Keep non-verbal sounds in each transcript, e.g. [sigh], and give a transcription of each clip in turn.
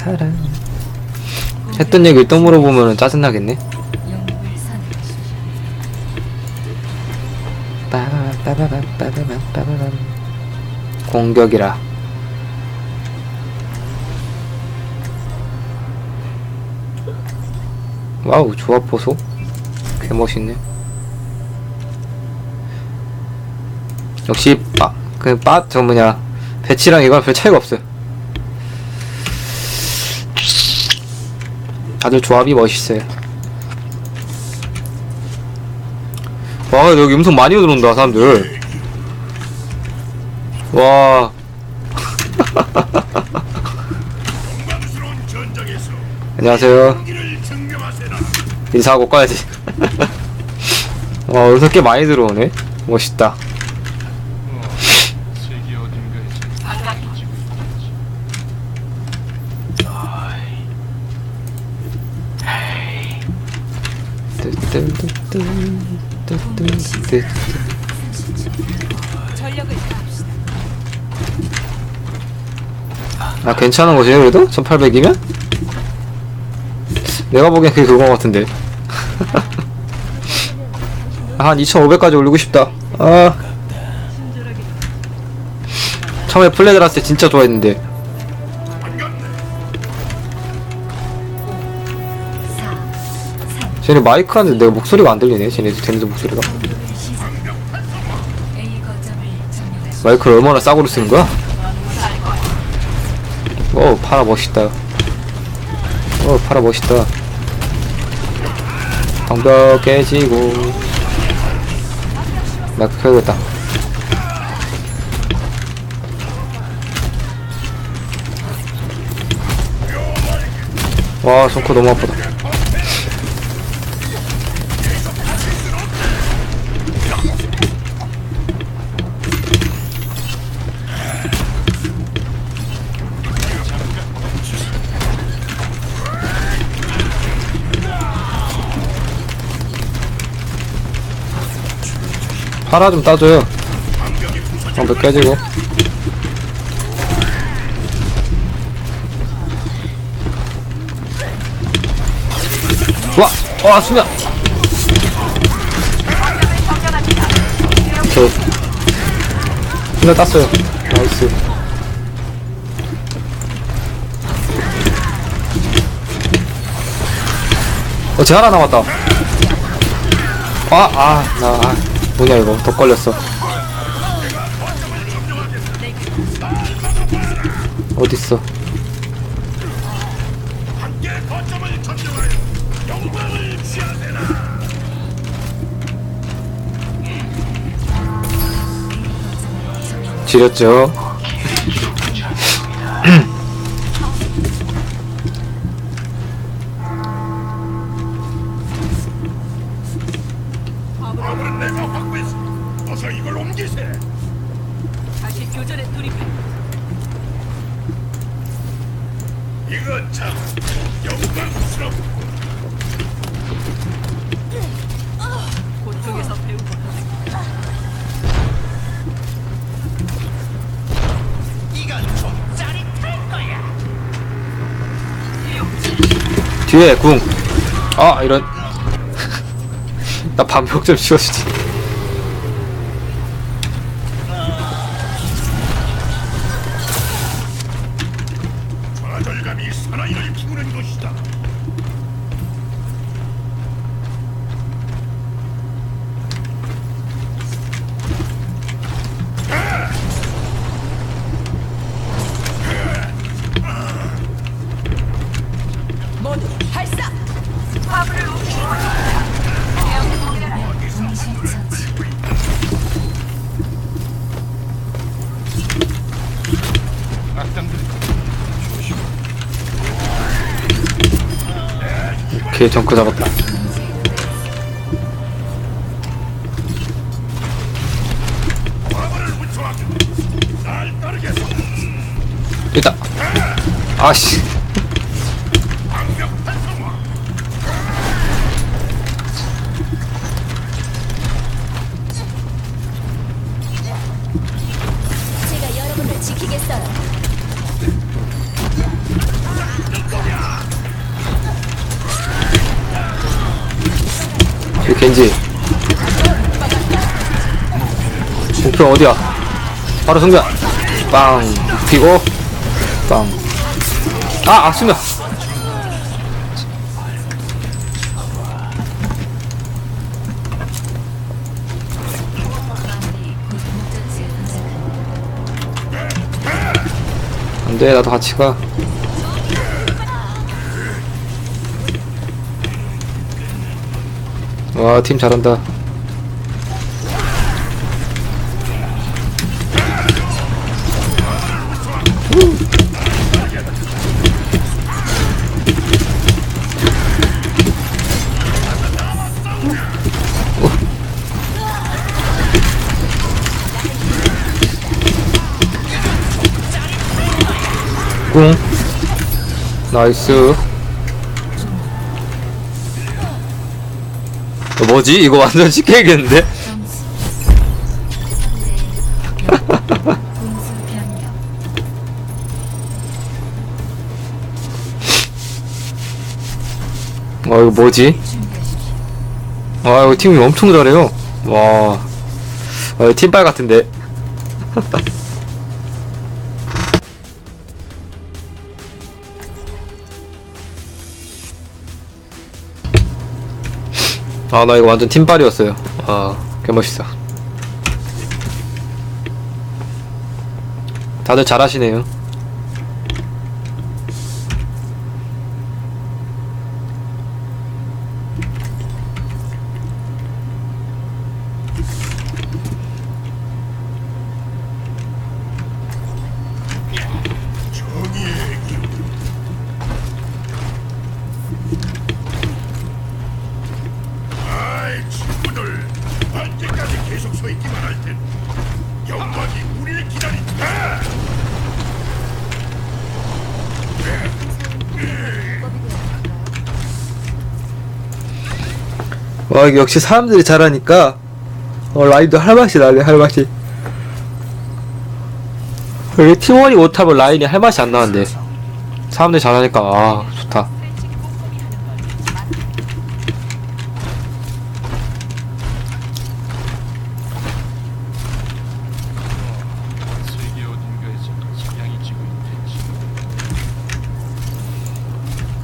사랑 했던 얘기 또 물어보면 짜증나겠네. 영웅을 선택하십시오. 빠바밤 빠바밤 빠바밤 빠바밤 공격이라. 와우 조합 보소. 개 멋있네. 역시 빠그빠 저 뭐냐. 배치랑 이건 별 차이가 없어요 다들 조합이 멋있어요. 와 여기 음성 많이 들어온다 사람들. 와. [laughs] 안녕하세요. 인사하고 꺼야지. [laughs] 와 음성 꽤 많이 들어오네? 멋있다 세계 어딘가에서 지고 있겠지. 뜨뜨뜨뜨뜨뜨뜨. 전력을 다합시다. 아 괜찮은 거지 그래도? 1800이면? 내가 보기엔 그게 그거 같은데 [laughs] 한 2500까지 올리고 싶다 아 처음에 플레이 들었을 때 진짜 좋아했는데 쟤네 마이크 하는데 내가 목소리가 안 들리네 쟤네 쟤네들 목소리가. 마이크를 얼마나 싸구려 쓰는 거야? 어 파라 멋있다. 어 파라 멋있다. 방벽 깨지고. 마이크 켜야겠다. 와 손코 너무 아프다 파라 좀 따줘요 방벽 깨지고 와! 와 수면! 저 수면 땄어요 나이스 어, 쟤 하나 남았다. 아, 아, 나, 아, 뭐냐, 이거. 더 걸렸어. 어딨어? 지렸죠? 뒤에 궁. 아, 이런. [laughs] 나 반벽 좀 씌워주지. 오케이, 정크 잡았다. 있다. 아씨. 겐지. 목표 어디야? 바로 승자 빵. 피고. 빵아 아 도착합니다. 안돼 나도 같이 가 와, 팀 잘한다. 꿍. 나이스. 어, 뭐지? 이거 완전 이겼는데? 점수 3대 0 공수 변경 와, 이거 뭐지? 와, 이거 팀이 엄청 잘해요. 와. 아, 팀빨 같은데. [laughs] 아, 나 이거 완전 팀빨이었어요. 아, 개 멋있어. 다들 잘하시네요. 와 이게 역시 사람들이 잘하니까 어, 라인도 할 맛이 나네 할 맛이 이게 팀원이 못하면 라인이 할 맛이 안 나는데. 사람들이 잘하니까 아 좋다.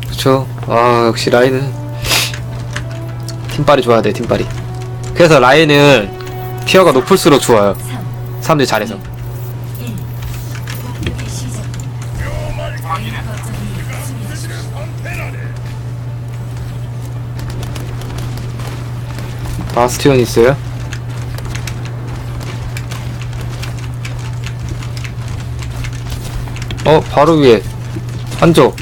그쵸? 아 역시 라인은 팀빨이 좋아야 돼 팀빨이 그래서 라인은 티어가 높을수록 좋아요 3 사람들이 잘해서 1 공격이 시작됩니다. A 거점이 수비하십시오. 바스티온 있어요 어 바로 위에 한쪽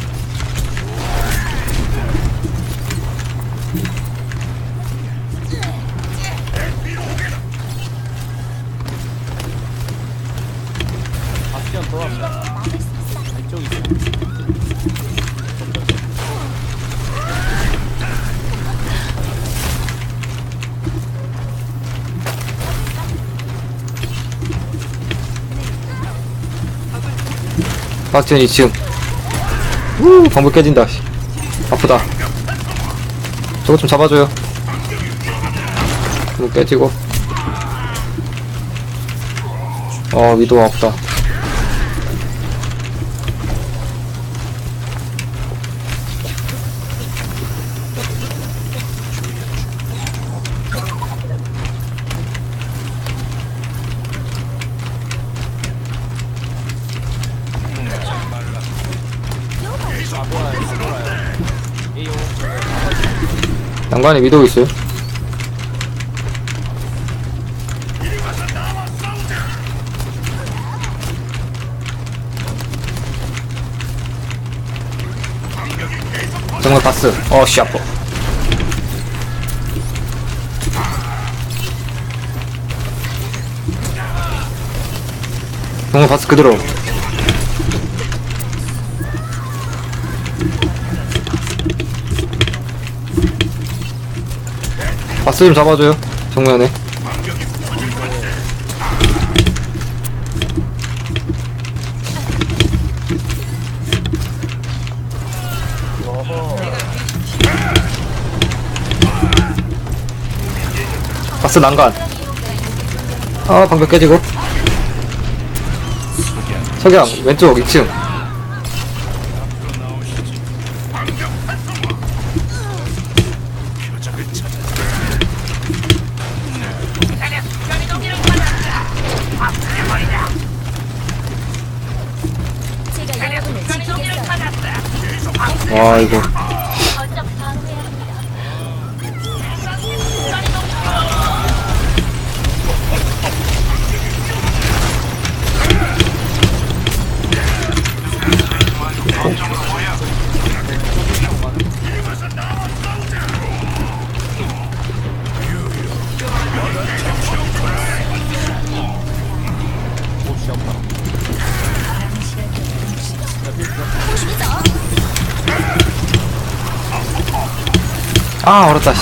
바스티온 2층 우 방법 깨진다 씨. 아프다. 저거 좀 잡아줘요. 뭐 깨지고. 어 위도 아프다 난간에 위도 있어요? 정말 바스 어씨 아파. 정말 바스 그대로 바스 좀 잡아줘요 정면에. 바스 난간. 아 방벽 깨지고. 석양 왼쪽 2층 와 이거 아 얼었다 씨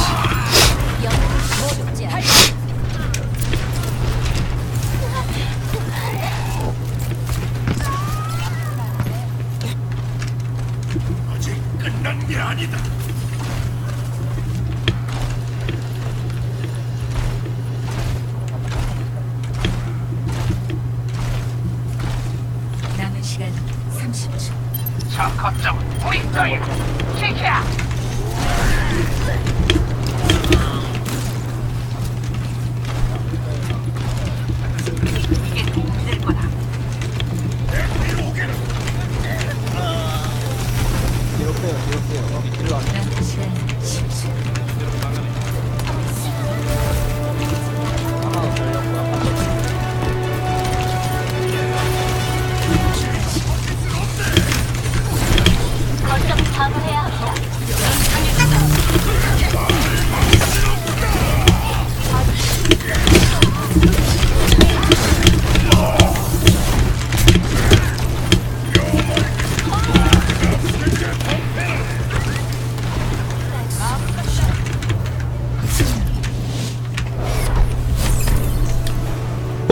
아직 끝난 게 아니다 남은 시간 30초. 남은 시간 10초.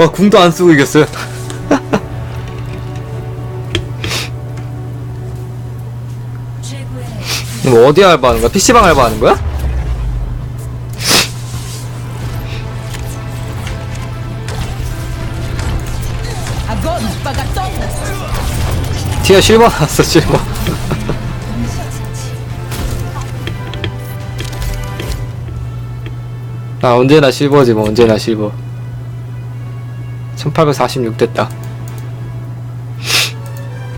와 궁도 안 쓰고 이겼어요 [laughs] 뭐 어디 알바하는 거야? PC방 알바하는 거야? 티어 실버 나왔어 실버 [laughs] 아 언제나 실버지 뭐 언제나 실버 1846 됐다